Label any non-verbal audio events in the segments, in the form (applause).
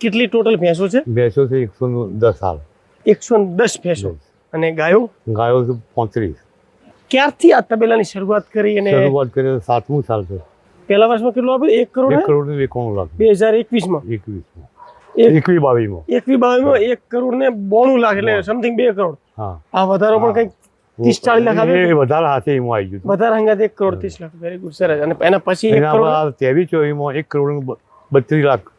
કેટલી ટોટલ ભેંસો છે? ભેંસો છે એકસો દસ હાલ. એકસો દસ ભેંસો. અને ગાયો? ગાયો છે પાંત્રીસ. ક્યારથી આ તબેલાની શરૂઆત કરી અને શરૂઆત કરીએ તો સાતમું સાલ છે. પહેલા વર્ષમાં કેટલું આપ્યું એક કરોડ એક કરોડ એકાણું લાખ. બે હજાર એકવીસમાં. એકવીસમાં. એકવી બાવીસમાં એકવી બાવીસમાં એક કરોડ ને બોણું લાખ એટલે સમથિંગ બે કરોડ. આ વધારો પણ કંઈક ત્રીસ ચાલીસ લાખ આવે વધારે હાથે એમાં આવી ગયું વધારે હંગાત એક કરોડ ત્રીસ લાખ. વેરી ગુડ સરસ. અને એના પછી ત્રેવીસ ચોવીસમાં એક કરોડ બત્રીસ લાખ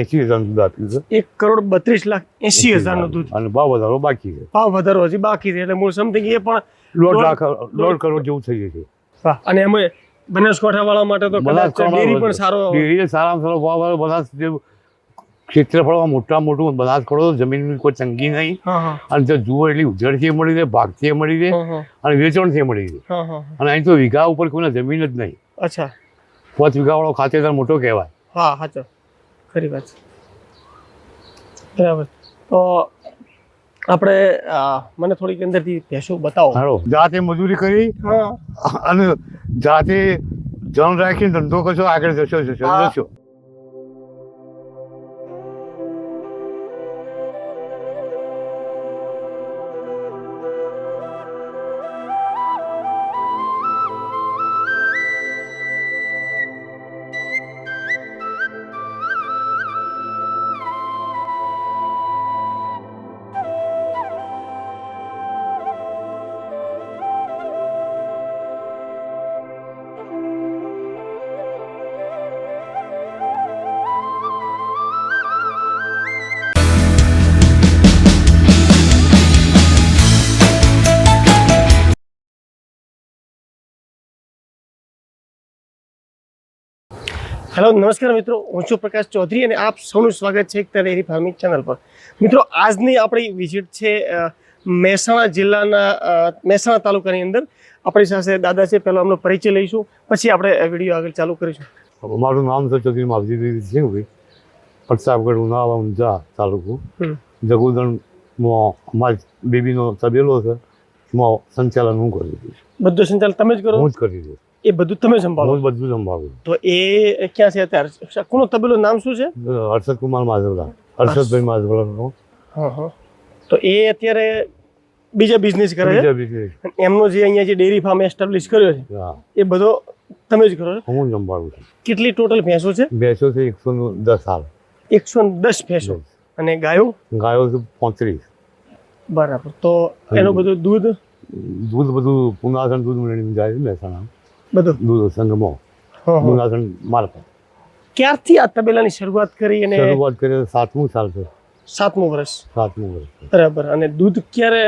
એસી હજાર દૂધ આપ્યું છે. એક કરોડ બત્રીસ લાખ એસી હજારનું દૂધ. અને ભાવ વધારો બાકી છે. ભાવ વધારો હજી બાકી છે એટલે મૂળ સમથિંગ એ પણ દોઢ લાખ દોઢ કરોડ જેવું થઈ જશે. અને એમાં બનાસકાંઠા વાળા માટે તો ડેરી પણ સારો ડેરી સારામાં સારો ભાવ આવે બનાસ ક્ષેત્રફળમાં મોટા મોટું બનાસ ખડો જમીનની કોઈ તંગી નહીં. અને જો જુઓ એટલી ઉજળથી મળી રહે ભાગથી મળી રહે અને વેચાણથી મળી રહે. અને અહીં તો વીઘા ઉપર કોઈને જમીન જ નહીં. અચ્છા. પાંચ વીઘાવાળો ખાતેદાર મોટો કહેવાય. હા સાચો. ખરી વાત. બરાબર. તો આપણે આ, મને થોડીક અંદરથી ભેંસો બતાવો. હાલો. જાતે મજૂરી કરી હા. અને જાતે જણ રાખીને ધંધો કરશો આગળ જશો જશો. જશો. હેલો નમસ્કાર મિત્રો. હું છું પ્રકાશ ચૌધરી અને આપ સૌનું સ્વાગત છે એક ડેરી ફાર્મિંગ ચેનલ પર. મિત્રો આજની આપણી વિઝિટ છે મહેસાણા જિલ્લાના મહેસાણા તાલુકાની અંદર. આપણી સાથે દાદા છે પહેલાં અમનો પરિચય લઈશું પછી આપણે વીડિયો આગળ ચાલુ કરીશું. મારું નામ છે ચૌધરી માવજી સિંહભાઈ પ્રતાપગઢ ઉનાળા ઊંઝા તાલુકો. જગુદણમાં અમારી બેબીનો તબેલો છે. એમાં સંચાલન હું કરી દઈશ. બધું સંચાલન તમે જ કરો? હું જ કરી દઈશ. એ બધું તમે સંભાળો. હું બધું સંભાળું. તો એ ક્યાં છે અત્યારે? કોનો તબેલો નામ શું છે? હર્ષદ કુમાર માધવલા હર્ષદભાઈ માધવલાનો તો એ અત્યારે બીજા બિઝનેસ કરે છે? એમનો જે અહીંયા જે ડેરી ફાર્મ એસ્ટાબ્લિશ કર્યો છે એ બધો તમે જ કરો છો? હું સંભાળું છું. કેટલી ટોટલ ભેંસો છે? ભેંસો છે એકસો દસ હાલ. એકસો દસ ભેંસો. અને ગાયો? ગાયો છે પાંત્રીસ. બરાબર. તો એનું બધું દૂધ? દૂધ બધું પુનાસન દૂધ મેળવીને જાય છે મહેસાણા બધું? દૂધ સંગમો હા. મારફત ક્યારથી આ તબેલાની શરૂઆત કરી અને શરૂઆત કરી સાતમું સાલ છે. સાતમું વર્ષ? સાતમું વર્ષ બરાબર. અને દૂધ ક્યારે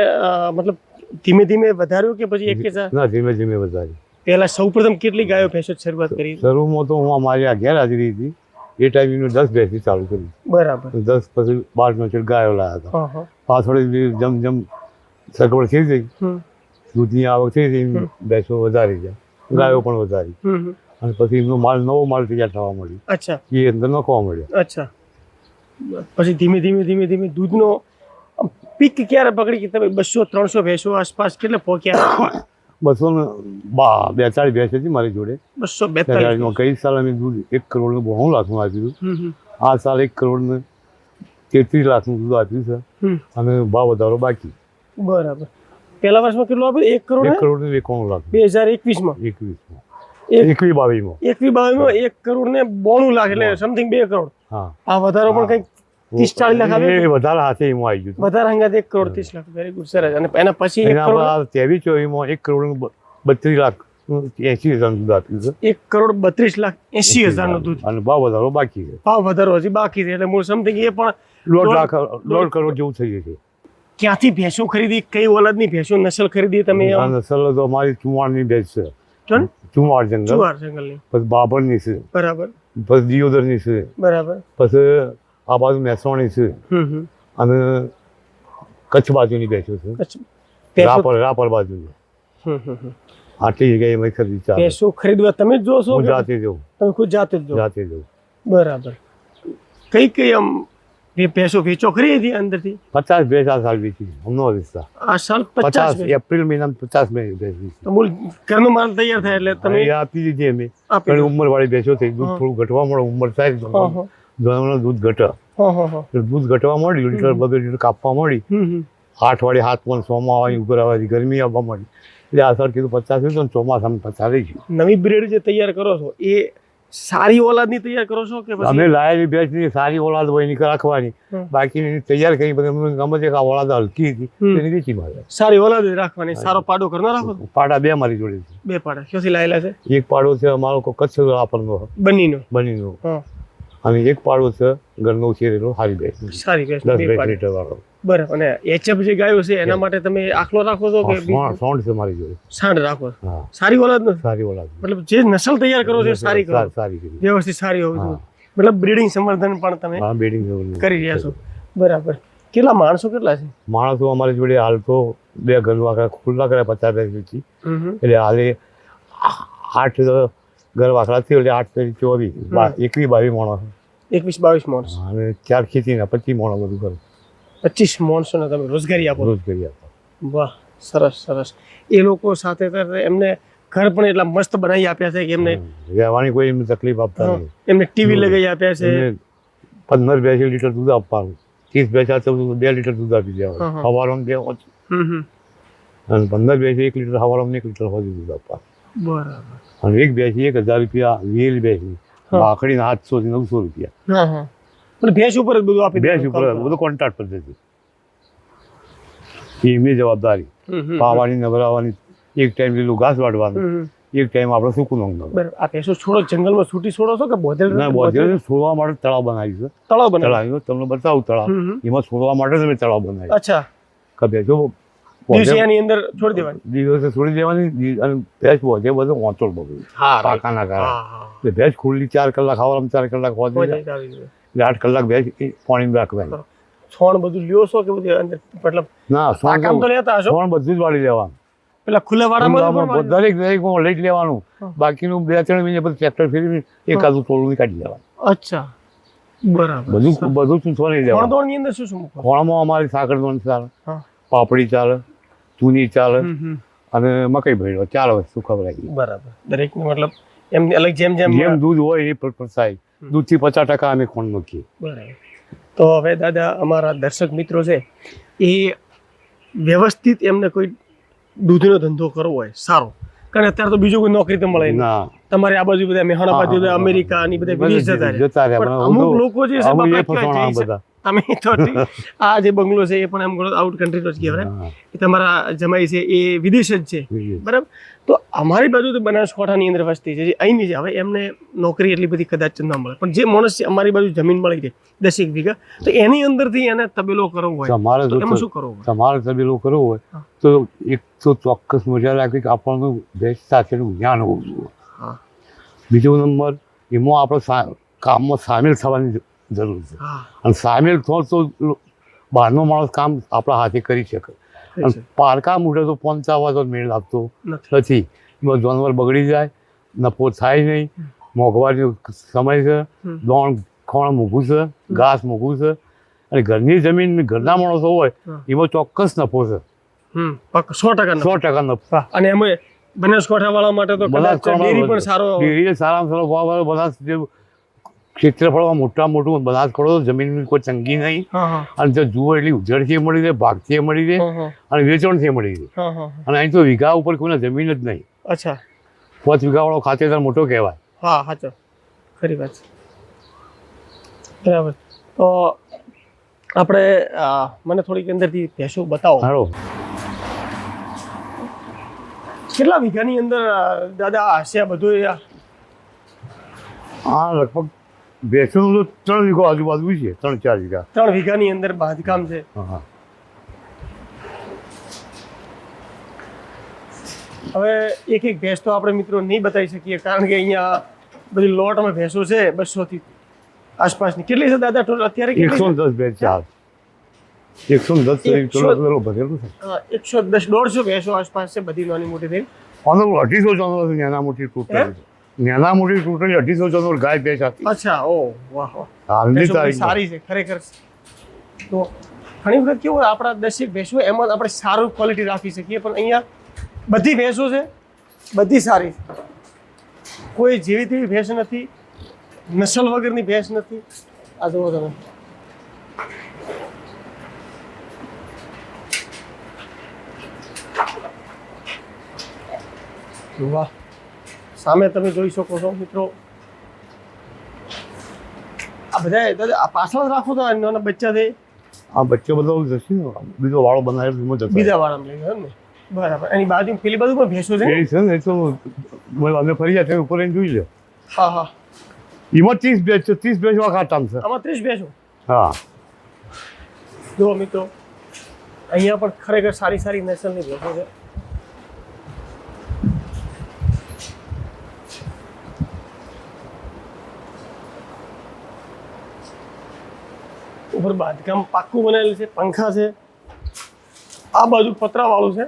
મતલબ ધીમે ધીમે વધાર્યું કે પછી એક ના ધીમે ધીમે વધાર્યું. પહેલા સૌપ્રથમ કેટલી ગાયો ભેંસો શરૂઆત કરી? શરૂમાં તો હું અમારી આ ગેરહાજરી હતી. એ ટાઈમે દસ ભેંસી ચાલુ કરી. બરાબર. દસ પછી બાર નો ગાયો લાયા હતા. પાછળ જમ જમ સગવડ થઈ ગઈ. દૂધની આવક થઈ ગઈ ભેંસો વધારી ગયા. ગાયો પણ વધારી. અને પછી એમનો માલ નવો માલ તૈયાર થવા મળ્યો. અચ્છા. એ અંદર નાખવા મળ્યો. અચ્છા. પછી ધીમે ધીમે ધીમે ધીમે દૂધનો પીક ક્યારે પકડી કે તમે બસો ત્રણસો ભેંસો આસપાસ કેટલે પહોંચ્યા (coughs) બસો ને બા બેતાળીસ ભેંસ હતી મારી જોડે. બસો બેતાળીસમાં ગઈ સાલ અમે દૂધ એક કરોડનું બહુ લાખનું આપ્યું હતું. આ સાલ એક કરોડ ને તેત્રીસ લાખનું દૂધ આપ્યું છે. અને ભાવ વધારો બાકી. બરાબર. પહેલા વર્ષમાં કેટલું આપ્યું? એક કરોડ એક કરોડ એકાણું લાખ. બે હજાર એકવીસમાં. એકવીસમાં. એક- એકવીસ બાવીસમાં. એકવી બાવીસમાં એક કરોડ ને બોણું લાખ એટલે સમથિંગ બે કરોડ. આ વધારો પણ કંઈક ત્રીસ ચાલીસ લાખ આવે વધારે હાથે એમાં આવી ગયું વધારે હંગાત એક કરોડ ત્રીસ લાખ. વેરી ગુડ સરસ. અને એના પછી ત્રેવીસ ચોવીસમાં એક કરોડ બત્રીસ લાખ એસી હજાર દૂધ આપ્યું છે. એક કરોડ બત્રીસ લાખ એસી હજારનું દૂધ. અને ભાવ વધારો બાકી છે. ભાવ વધારો હજી બાકી છે. એટલે મૂળ સમથિંગ એ પણ દોઢ- લાખ દોઢ કરોડ જેવું થઈ જશે. ક્યાંથી ભેંસો ખરીદી કઈ ઓલાદની ભેંસો નસલ ખરીદી તમે નસલ તો અમારી ચુવાણની ભેંસ છે. કોણ? ચુવાણ જંગલ. જુવાર જંગલની. પછી બાબરની છે. બરાબર. પછી દિયોદરની છે. બરાબર. પછી આ બાજુ મહેસાણી છે. અને કચ્છ બાજુની ભેંસો છે. રાપર રાપર હમ. આટલી જગ્યાએ મેં ખરીદી ચાલે. ભેંસો ખરીદવા તમે જ જોશો હું જાતે જોઉં. તમે ખુદ જાતે જ જો જાતે જોઉં. બરાબર. કઈ કઈ આમ એ ભેંસો વેચો કરી હતી અંદરથી? પચાસ ભેંસ આ સાલ વેચી અમનો વિસ્તાર આ સાલ પચાસ એપ્રિલ મહિનામાં પચાસ ભેંસ વેચી મૂળ ઘરનો માલ તૈયાર થાય એટલે તમે આપી દીધી અમે. પણ ઘણી ઉંમર વાળી ભેંસો થઈ દૂધ થોડું ઘટવા મળે ઉંમર થાય હા. દૂધ ઘટે. દૂધ ઘટવા માંડ્યું લીટર. બબે લીટર કાપવા મળી. આઠ વાળી હાથ પણ સોમાં આવી ઉપર આવવાથી ગરમી આવવા મળી. એટલે આ સર કીધું પચાસ લીધું ને ચોમાસામાં પચાસ નવી બ્રેડ જે તૈયાર કરો છો એ સારી ઓલાદની તૈયાર કરો છો કે અમે લાયેલી બેચની સારી ઓલાદ હોય એની રાખવાની. બાકી તૈયાર કરી અમને ગમે છે આ ઓલાદ હલકી હતી તેની વેચી મારે. સારી ઓલાદ રાખવાની સારો પાડો કરના રાખો પાડા બે મારી જોડે બે પાડા. ક્યાંથી લાયેલા છે? એક પાડો છે અમારો કચ્છ આપણનો બનીનો. બનીનો. અને એક પાડો છે ઘરનો ઉછેરેલો હારી ભેંસ સારી ભેંસ દસ ભેંસ લીટર વાળો. બરાબર. અને એચએફ જે ગાયો છે એના માટે તમે આખલો રાખો છો કે? સોંડ છે મારી જોડે. સાંડ રાખો સારી ઓલાદ નથી? સારી ઓલાદ મતલબ જે નસલ તૈયાર કરો છો સારી કરો સારી વ્યવસ્થિત સારી હોવી જોઈએ. મતલબ બ્રીડિંગ સંવર્ધન પણ તમે હા બ્રીડિંગ કરી રહ્યા છો. બરાબર. કેટલા માણસો કેટલા છે? માણસો અમારી જોડે હાલ તો બે ઘર વાખરા ખુલ્લા કર્યા પચાસ. એટલે હાલે આઠ ઘર વાખરા થયું એટલે આઠ તારીખ ચોવીસ બા- એકવીસ બાવીસ માણસ એકવીસ બાવીસ માણસ અને ચાર ખેતીના પચીસ માણસ બધું કરું. પચીસ માણસોને તમે રોજગારી આપો. રોજગારી આપો. વાહ સરસ સરસ. એ લોકો સાથે એમને ઘર પણ એટલા મસ્ત બનાવી આપ્યા છે કે એમને રહેવાની કોઈ એમને તકલીફ આપતા નહીં. એમને ટીવી લગાવી આપ્યા છે. પંદર બેસી લીટર દૂધ આપવાનું. ત્રીસ બેસા ચૌદ બે લીટર દૂધ આપી. દેવાનું. સવારમાં બે અને પંદર બેસી એક લીટર સવારમાં એક લીટર સુધી દૂધ આપવાનું. બરાબર. અને એક બેસી એક હજાર રૂપિયા વેલ બેસી માખડી બાકડીના આઠસો થી નવસો રૂપિયા. પણ ભેંસ ઉપર જ બધું આપી ભેંસ ઉપર બધું કોન્ટ્રાક્ટ પર એ એમની જવાબદારી. પાવાની નવરાવાની એક ટાઈમ લીલું ઘાસ હમ. એક ટાઈમ આપણે સૂકું નાખવાનું બરાબર. આ ભેંસો છોડો જંગલમાં છૂટી છોડો છો કે બોધેલ ના બોધેલ છોડવા માટે તળાવ બનાવ્યું છે. તળાવ બનાવ્યું તમને બતાવું તળાવ. એમાં છોડવા માટે તમે તળાવ બનાવ્યું અચ્છા. કે જો દિવસે એની અંદર છોડી દેવાની. દિવસે છોડી દેવાની અને ભેંસ પહોંચે બધો વાંચોળ હા પાકાના કારણે. એટલે ભેંસ ખુલ્લી ચાર કલાક ખાવામાં ચાર કલાક પહોંચી જાય, એટલે આઠ કલાક ભેંસ પાણી રાખવાની. છોણ બધું લ્યો છો કે બધું અંદર? મતલબ ના છોણ કામ તો લેતા હશો? છોણ બધું જ વાળી લેવાનું. પેલા ખુલ્લા વાળામાં દરેક દરેક લઈ જ લેવાનું. બાકીનું બે ત્રણ મહિને પછી ટ્રેક્ટર ફેરવી એકાદું ટોળું કાઢી લેવાનું. અચ્છા. બરાબર. બધું બધું ચૂંટવા નહીં લેવાનું. ખોણદોણની અંદર શું શું ખોણમાં અમારી સાકર દોણ ચાલે. પાપડી ચાલે. ચૂની ચાલે. અને મકઈ ભેળો વસ્તુ ખવડાવી બરાબર. દરેક મતલબ એમ અલગ જેમ જેમ જેમ દૂધ હોય એ પ્રસાય. દૂધથી પચાસ ટકા અમે ખોણ મૂકીએ. બરાબર. તો હવે દાદા અમારા દર્શક મિત્રો છે એ વ્યવસ્થિત એમને કોઈ દૂધનો ધંધો કરવો હોય સારો. કારણ કે અત્યારે તો બીજું કોઈ નોકરી તો મળે ના. તમારે આ બાજુ બધા મહેણા બાજુ. અમેરિકા ની બધા વિદેશ જતા અમુક લોકો જે છે તમે તો (laughs) આ જે બંગલો છે એ પણ એમ ગણો આઉટ કન્ટ્રી જ કહેવાય. તમારા જમાઈ છે એ વિદેશ જ છે. બરાબર? તો અમારી બાજુ તો બનાસકાંઠાની અંદર વસ્તી છે. જે અહીંની છે. હવે એમને નોકરી એટલી બધી કદાચ ન મળે. પણ જે માણસ છે અમારી બાજુ જમીન મળી જાય દસેક વીઘા તો એની અંદરથી એને તબેલો કરવો હોય. તમારે તો એમાં શું કરવું હોય? તમારે તબેલો કરવો હોય તો એક તો ચોક્કસ મજા રાખવી કે આપણનું ભેંસ સાથેનું જ્ઞાન હોવું જોઈએ. બીજો નંબર એમાં આપણે કામમાં સામેલ થવાની જરૂર છે. અને સામેલ થો તો બહારનો માણસ કામ આપણા હાથે કરી શકે. અને. પારકા મૂઠે તો પંચાવા તો મેળ આપતો નથી. જાનવર બગડી જાય નફો થાય નહીં. મોંઘવારી સમય છે. દોણ ખોણ મૂકું છે ઘાસ મૂકું છે. અને ઘરની જમીન ઘરના માણસો હોય એમાં ચોક્કસ નફો છે. સો ટકા સો ટકા નફો. અને એમાં બનાસકાંઠા વાળા માટે તો બનાસકાંઠા ડેરી પણ સારો સારા સારામાં સારો ભાવ જે ક્ષેત્રફળમાં મોટા મોટું બનાસકાંઠો જમીનની કોઈ તંગી નહીં. હા હા. અને જો જુઓ એટલી ઉજળથી મળી રહે ભાગથી મળી રહે હા, હા, અને વેચાણથી મળી રહે. હા, હા, હા. અને અહીં તો વીઘા ઉપર કોઈને જમીન જ નહીં. અચ્છા. પાંચ વીઘાવાળો ખાતેદાર મોટો કહેવાય. હા સાચો ખરી વાત બરાબર. તો આપણે મને થોડીક અંદરથી ભેંસો બતાવો. હારો કેટલા વીઘાની અંદર દાદા હશે બધું? આ લગભગ ભેંસોનું તો ત્રણ વીઘો આજુબાજુ છે ત્રણ ચાર વીઘા. ત્રણ વીઘાની અંદર બાંધકામ છે. હા હવે એક એક ભેંસ તો આપણે મિત્રો નહીં બતાવી શકીએ કારણ કે અહીંયા બધી લોટમાં ભેંસો છે બસો થી આસપાસની. કેટલી છે દાદા ટોટલ? અત્યારે એકસો દસ ભેંસ ચાર એકસો દસ ભરેલું છે. છે? એકસો દસ દોઢસો ભેંસો આસપાસ છે બધી નાની મોટી થઈ આનો અઢીસો જાનવર છે નાના મોટી ટોટલ નાના મોટી ટોટલી અઢીસો જણો ગાય ભેંસ હતી. અચ્છા ઓ વાહ હાલની તારીખ સારી છે ખરેખર. તો ઘણી વખત કેવું આપણા દસેક ભેંસો એમાં આપણે સારું ક્વોલિટી રાખી શકીએ પણ અહીંયા બધી ભેંસો છે બધી સારી છે. કોઈ જેવી તેવી ભેંસ નથી નસલ વગરની ભેંસ નથી. આ જુઓ તમે. વાહ. સામે તમે જોઈ શકો છો મિત્રો. આ બધા પાછળ રાખો તો નાના બચ્ચા છે. આ બચ્ચો બધો જશે બીજો વાળો બનાવ્યો જતો બીજા વાળા લઈ ગયો ને. બરાબર. એની બાજુ પેલી બાજુ પણ ભેંસો છે એ છે ને તો અમે ફરી જાય ઉપર એને જોઈ લે. હા હા. એમાં ત્રીસ બેચ છે ત્રીસ બેચ વાળા ખાતા છે. આમાં ત્રીસ ભેંસો? હા. જો મિત્રો અહીંયા પણ ખરેખર સારી સારી નેશનલની ભેંસો છે. ઉપર બાંધકામ પાક્કું બનાવેલું છે પંખા છે. આ બાજુ પતરા વાળું છે.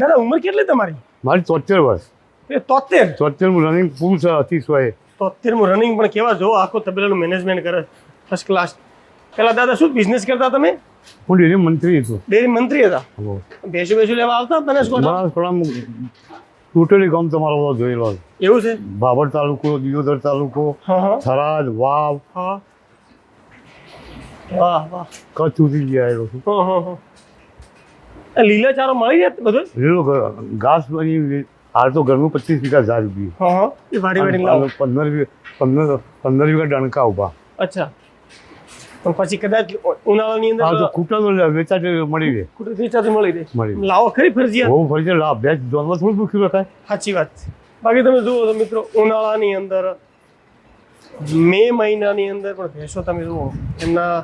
દાદા ઉંમર કેટલી તમારી? મારી તોતેર વર્ષ. એ તોતેર તોતેરનું રનિંગ પૂરું છે અતિશય તોતેરમું રનિંગ પણ કેવા જો આખો તબેલાનું મેનેજમેન્ટ કરે ફર્સ્ટ ક્લાસ પેલા દાદા શું બિઝનેસ કરતા તમે? હું ડેરી મંત્રી હતો. ડેરી મંત્રી હતા? ભેંસુ ભેંસુ લેવા આવતા બનાસકાંઠા બનાસકાંઠા ટોટલી ગામ તમારો બધો જોયેલો છે. એવું છે? બાબર તાલુકો દિયોદર તાલુકો થરાદ વાવ. કચ્છ સુધી જઈ આવેલો છું. લીલા ચારો મળી જાય બધું? લીલો ઘાસ બની હાલ તો ઘરનું પચીસ વીઘા ઝાડ ઊભી પંદર પંદર પંદર વીઘા ડણકા ઊભા અચ્છા. પણ પછી કદાચ ઉનાળાની હા તો અંદર કૂટાનો વેચાટ મળી રહે. કુદરતી વેચાતી મળી રહે. લાવો ખરી ફરજિયાત? બહુ ફરજિયાત લાવ. બે જોનમાં થોડું ભૂખ્યું રખાય સાચી વાત બાકી તમે જુઓ તો મિત્રો ઉનાળાની અંદર મે મહિનાની અંદર પણ ભેંસો તમે જુઓ એમના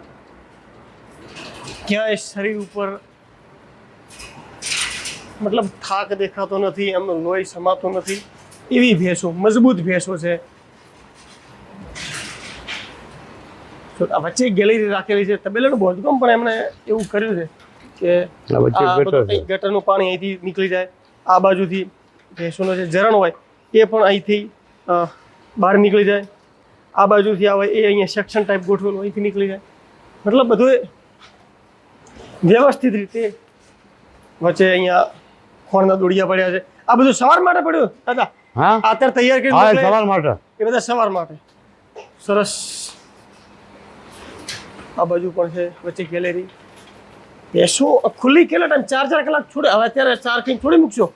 ક્યાંય શરીર ઉપર મતલબ થાક દેખાતો નથી એમનું લોહી સમાતો નથી. એવી ભેંસો મજબૂત ભેંસો છે. તો આ વચ્ચે ગેલેરી રાખેલી છે. તબેલાનું બાંધકામ પણ એમણે એવું કર્યું છે કે ગટરનું પાણી અહીંથી નીકળી જાય. આ બાજુથી ભેંસોનો જે ઝરણ હોય એ પણ અહીંથી બહાર નીકળી જાય. આ બાજુથી આવે એ અહીંયા સેક્શન ટાઈપ ગોઠવેલું અહીંથી નીકળી જાય. મતલબ બધું વ્યવસ્થિત રીતે વચ્ચે અહીંયા ખોણના દોડિયા પડ્યા છે. આ બધું સવાર માટે પડ્યું? દાદા હા? અત્યારે તૈયાર કરી. સવાર માટે. એ બધા સવાર માટે. સરસ. આ બાજુ પણ છે વચ્ચે ગેલેરી બેસો ખુલ્લી કેટલા ટાઈમ ચાર ચાર કલાક છોડે? હવે અત્યારે ચાર કંઈક છોડી મૂકશો?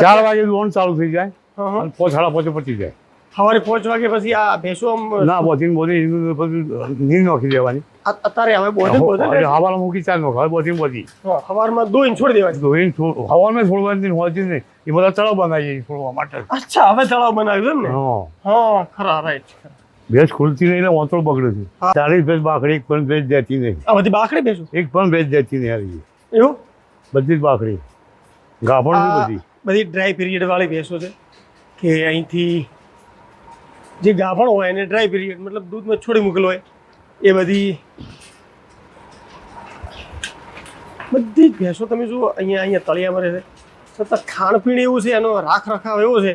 ચાર વાગે લોન ચાલુ થઈ જાય. અને પોચ સાડા પોચે પતી જાય. સવારે પોચ વાગે પછી આ ભેંસો ના બોધીને બોધી પછી નીર નાખી દેવાની. અત્યારે હવે બોધે બોધે એટલે મૂકી ચાલ નાખ હવે બોધીને બોધી. હવારમાં દોઈને છોડી દેવાની. છોડ- હવામાં છોડવાની હોતી નહીં. એ બધા તળાવ બનાવીએ છોડવા માટે. અચ્છા હવે તળાવ બનાવ્યું એમ ને? હા. હા ખરા રાઈટ ભેંસ ખુલતી નહીં એટલે વાંચો બગડે છે. ચાલીસ ભેંસ બાકડી એક પણ ભેંસ દેતી નહીં. આ બધી બાકડી ભેંસો? એક પણ ભેંસ દેતી નહીં આવી. એવું? બધી જ બાકડી ગાભણ બધી. બધી ડ્રાય પીરિયડ વાળી ભેંસો છે કે અહીંથી જે ગાભણ હોય એને ડ્રાય પીરિયડ મતલબ દૂધમાં છોડી મૂકેલો હોય એ બધી બધી જ ભેંસો તમે જુઓ અહીંયા અહીંયા તળિયામાં રહે છે. છતાં ખાણપીણ એવું છે એનો રાખ રખાવ એવો છે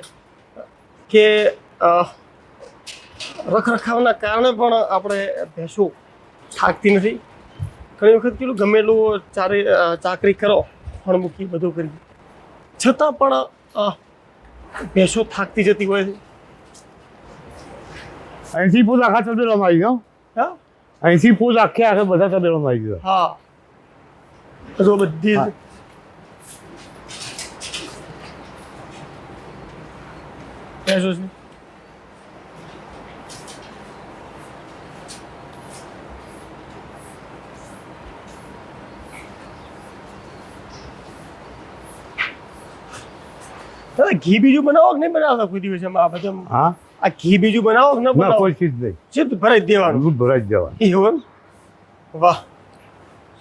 કે રખરખાવના કારણે પણ આપણે ભેંસો થાકતી નથી. ઘણી વખત પેલું ગમે એટલું ચારે ચાકરી કરો ફળ મૂકી બધું કરી છતાં પણ ભેંસો થાકતી જતી હોય છે. અહીંથી પૂજ આખા તબેલામાં આવી ગયો? હા? અહીંથી પૂજ આખે આખે બધા તબેલામાં આવી ગયો. હા. જો બધી ભેંસો છે દાદા ઘી બીજું બનાવો કે નહીં બનાવતા કોઈ દિવસ આ બધા હા? આ ઘી બીજું બનાવો કે ન બનાવો? કોઈ ચીજ નહીં. સીધું ભરાઈ દેવાનું. દૂધ ભરાઈ જ જવાનું. એવું વાહ.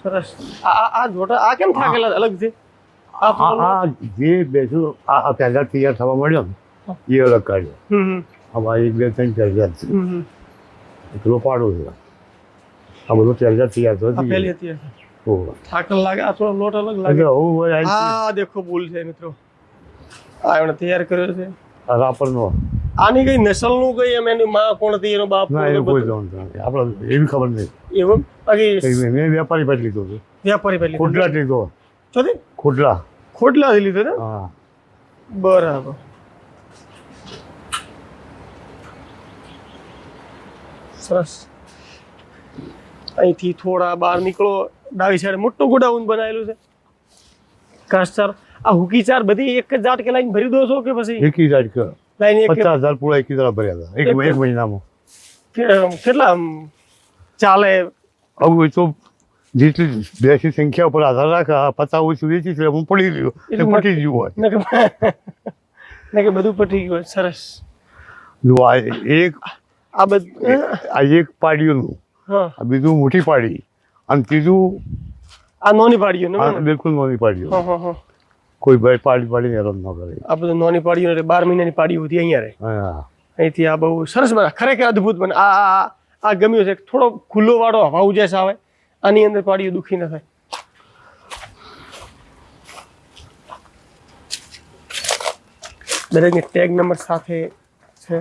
સરસ. આ આ જોટા આ કેમ થાકેલા અલગ છે આ જે બેસું આ પહેલા તૈયાર થવા મળ્યો ને એ અલગ કાઢ્યો. અમારે એક બે ત્રણ તૈયાર છે. હમ હમ. પાડો છે. આ બધું તૈયાર તૈયાર થયો પહેલી થાકલ લાગે આ થોડો લોટ અલગ લાગે. હા દેખો ભૂલ છે મિત્રો. આ એમણે તૈયાર કર્યો છે? રાપરનો. આની કઈ નસલનું કઈ એમ એની માં કોણ હતી એનો બાપ ના એવું કોઈ જાણતું આપણે એવી ખબર નહીં. એવું? બાકી મેં વેપારી પાસે લીધો છે. વ્યાપારી પાસે ખોટલા લીધો. ચોથી ખોટલા ખોટલાથી લીધો ને? હા. બરાબર. સરસ. અહીંથી થોડા બહાર નીકળો. ડાબી સાઈડ મોટું ગોડાઉન બનાવેલું છે. ઘાસચાર આ હુકી ચાર બધી એક જ જાત કે લાઈન ભરી દો છો કે પછી? એકી જાટ કે લાઈન એક પચાસ હજાર પૂરા એકી હજાર ભર્યા હતા. એક એક- મહિનામાં. કેટલા ચાલે? આવું તો જેટલી બેસી સંખ્યા ઉપર આધાર રાખે પચાસ ઓછું વેચી છે હું પડી ગયો. એટલે (laughs) પટી ગયું હોય. ને કે બધું પટી ગયું સરસ. જો આ એક આ બધું આ એક પાડીઓનું. હા. આ બીજું મોટી પાડી. અને ત્રીજું આ નોની પાડીઓ ને બિલકુલ નોની પાડીઓ. હા હા હા. કોઈ ભાઈ પાડી પાડીને હેરાન ન કરે. આ બધું નોની પાડીઓ એટલે બાર મહિનાની પાડીઓ હતી અહીંયા રહે. હા. અહીંથી આ બહુ સરસ બને ખરેખર અદ્ભુત બને. આ આ ગમ્યું છે. થોડો ખુલ્લો વાળો હવા ઉજાસ આવે. આની અંદર પાડીઓ દુખી ન થાય. દરેકની ટેગ નંબર સાથે છે.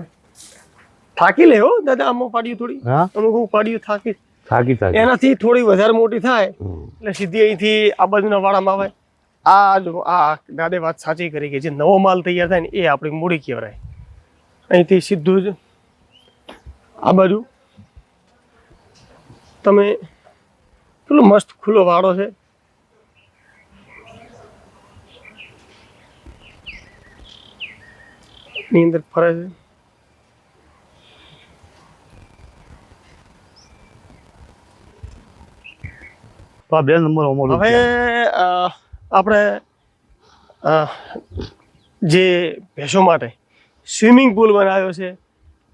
થાકી લે હો દાદા અમુક પાડીઓ થોડી. અમુક હું પાડીઓ થાકી થાકી થાકી. એનાથી થોડી વધારે મોટી થાય. એટલે સીધી અહીંથી આ બાજુના વાળામાં આવે. આ આ દાદે વાત સાચી કરી કે જે નવો માલ તૈયાર થાય ને એ આપણી મૂડી કહેવાય. અહીંથી સીધું જ આ બાજુ. તમે પેલો મસ્ત ખુલ્લો વાળો છે. ની અંદર ફરે છે. બે નંબર હવે આપણે જે ભેંસો માટે સ્વિમિંગ પુલ બનાવ્યો છે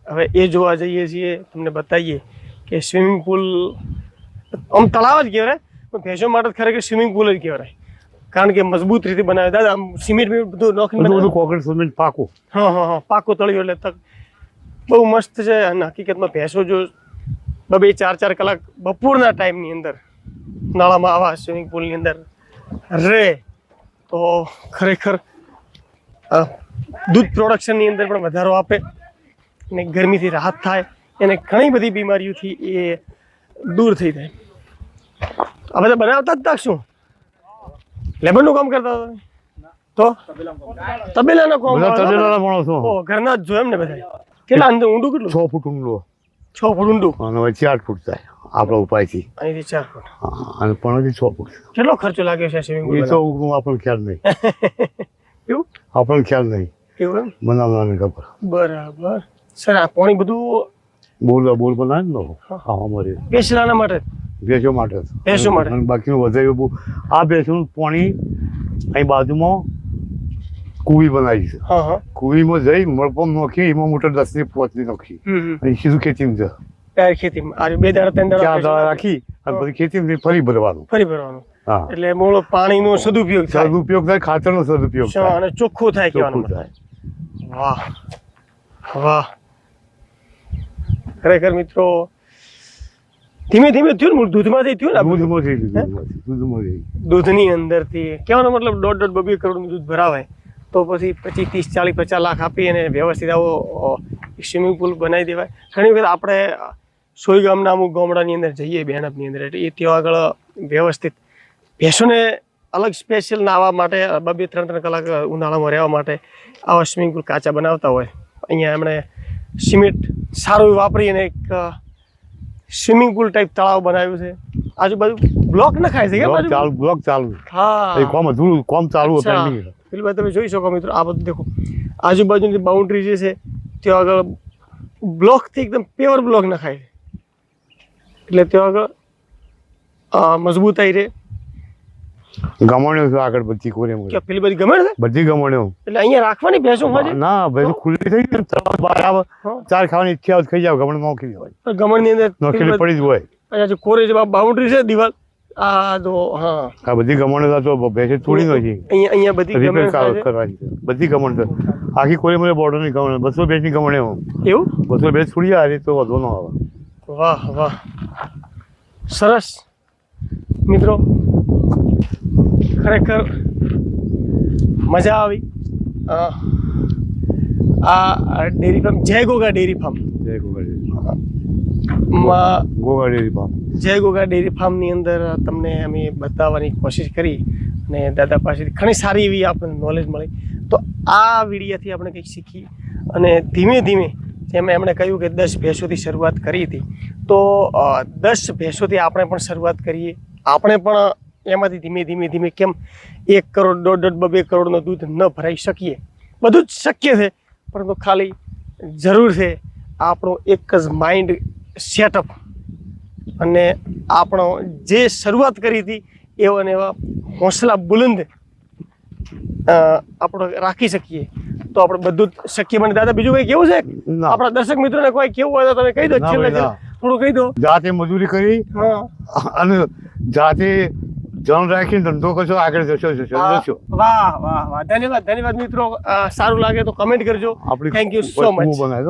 હવે એ જોવા જઈએ છીએ. તમને બતાવીએ કે સ્વિમિંગ પુલ આમ તળાવ જ કહેવાય પણ ભેંસો માટે ખરેખર સ્વિમિંગ પુલ જ કહેવાય. કારણ કે મજબૂત રીતે બનાવ્યો દાદા આમ સિમેન્ટ બીમેન્ટ બધું નાખીને બધું બધું સિમેન્ટ પાકું. હા હા હા પાકો તળ્યું એટલે તક બહુ મસ્ત છે. અને હકીકતમાં ભેંસો જો બબે ચાર ચાર કલાક બપોરના ટાઈમની અંદર નાળામાં આવા સ્વિમિંગ પુલની અંદર રહે તો ખરેખર દૂધ પ્રોડક્શનની અંદર પણ વધારો આપે અને ગરમીથી રાહત થાય એને ઘણી બધી બીમારીઓથી એ દૂર થઈ જાય. હવે તો બનાવતા જ તાક શું? લેબરનું કામ કરતા તો? તબેલાના કામ બધા ઘરના જ જોયો એમ ને બધા કેટલા અંદર ઊંડું કેટલું? છ ફૂટ ઊંડો. છ ફૂટ ઊંડું. અને વચ્ચે આઠ ફૂટ થાય. આપણા ઉપાયથી. અહીંથી ચાર ફૂટ. હા, અને પણથી છ ફૂટ. કેટલો ખર્ચો લાગ્યો છે સ્વિમિંગ એ તો આપણને ખ્યાલ નહીં. (laughs) એવું? આપણને ખ્યાલ નહીં. એવું એમ? બનાવવાની ખબર. બરાબર. સર આ પાણી બધું બોલ બોલ બનાવે ને તો? હા. મરી બેસલાના માટે? ભેંસો માટે. ભેંસો માટે. બાકીનું વધારે આ ભેંસોનું પાણી અહીં બાજુમાં કુવી બનાવી છે. હા હા. કુવીમાં જઈ મળપમ નોખી એમાં મોટર દસની પોચની નાખી. અને સીધું ખેતીમાં ડાયર ખેતીમાં આ બે દાડા ત્રણ ચાર દાડા રાખી? અને પછી ખેતીમાં ફરી ભરવાનું. ફરી ભરવાનું. એટલે મૂળ પાણીનો સદુપયોગ થાય. સદુપયોગ થાય ખાતરનો સદુપયોગ થાય. અને ચોખ્ખું થાય ચોખ્ખું થાય. વાહ. વાહ. ખરેખર મિત્રો ધીમે ધીમે થયું ને દૂધમાંથી થયું ને દૂધમાંથી દૂધમાં થઈ દૂધની અંદરથી. કહેવાનો મતલબ દોઢ દોઢ બબે કરોડનું દૂધ ભરાવે તો પછી પચીસ ત્રીસ ચાલીસ પચાસ લાખ આપી અને વ્યવસ્થિત આવો સ્વિમિંગ પુલ બનાવી દેવાય. ઘણી વખત આપણે સોય ગામના અમુક ગામડાની અંદર જઈએ બેનપની અંદર એટલે એ ત્યાં આગળ વ્યવસ્થિત. ભેંસોને અલગ સ્પેશિયલ નાહવા માટે બે ત્રણ ત્રણ કલાક ઉનાળામાં રહેવા માટે આવા સ્વિમિંગ પુલ કાચા બનાવતા હોય. અહીંયા એમણે સિમેન્ટ સારું એવું વાપરી અને એક સ્વિમિંગ પુલ ટાઈપ તળાવ બનાવ્યું છે. આજુબાજુ બ્લોક નખાય છે કેમ ચાલુ બ્લોક ચાલુ. હા. કોમ અધૂરું કોમ ચાલુ. પેલી બાજુ તમે જોઈ શકો મિત્રો આ બધું દેખો. આજુબાજુની બાઉન્ડ્રી જે છે ત્યાં આગળ બ્લોકથી એકદમ પ્યોર બ્લોક નખાય છે. એટલે ત્યાં આગળ મજબૂતાઈ રહે. ગમણ્યો છે આગળ બધી કોરે કે પેલી બધી ગમે છે? બધી ગમણ્યો. એટલે અહીંયા રાખવાની ભેંસો હોય ના ભેંસો ખુલ્લી થઈ ગઈ ને આવે. ચાર ખાવાની ઈચ્છા હોય ખાઈ જાવ ગમણ નોખી ગમણની અંદર નોખેલી પડી જ હોય. અહીંયા જે કોરે જે બાઉન્ડ્રી છે દિવાલ આ જો હા. આ બધી ગમણ તો ભેંસે થોડી છે અહીંયા અહીંયા બધી ગમણ કરવાની છે. બધી ગમણ છે આખી કોરે મને બોર્ડરની ગમણ બસો ભેંસની ગમણ એવું એવું? બસો ભેંસ છોડી આવે તો વધુ ન આવે. વાહ વાહ. સરસ. મિત્રો ખરેખર મજા આવી. આ ડેરી ફાર્મ જય Goga dairy farm. Jai Goga dairy farm. માં dairy farm. Jai Goga dairy ફાર્મની અંદર તમને અમે બતાવવાની કોશિશ કરી અને દાદા પાસેથી ઘણી સારી એવી આપણને નોલેજ મળી. તો આ વિડીયાથી આપણે કંઈક શીખી અને ધીમે ધીમે જેમ એમણે કહ્યું કે દસ ભેંસોથી શરૂઆત કરી હતી. તો દસ ભેંસોથી આપણે પણ શરૂઆત કરીએ. આપણે પણ એમાંથી ધીમે ધીમે ધીમે કેમ એક કરોડ, દોઢ દોઢ, બે કરોડનું દૂધ ન ભરાઈ શકીએ. બધું જ શક્ય છે, પરંતુ ખાલી જરૂર છે આપણો એક જ માઇન્ડ સેટઅપ અને આપણો જે શરૂઆત કરી હતી, એવા ને એવા હોંસલા બુલંદ આપણો રાખી શકીએ. તો આપણે બધું જ શક્ય બને. દાદા બીજું કઈ કેવું છે? આપણા દર્શક મિત્રોને કોઈ કેવું હોય તો તમે કહી દો છેલ્લે થોડું કહી દો. જાતે મજૂરી કરી અને જાતે જણ રાખીને ધંધો કરશો આગળ જશો જશો જશો. વાહ વાહ વાહ. ધન્યવાદ ધન્યવાદ મિત્રો. સારું લાગે તો કમેન્ટ કરજો. આપણી યુ સો so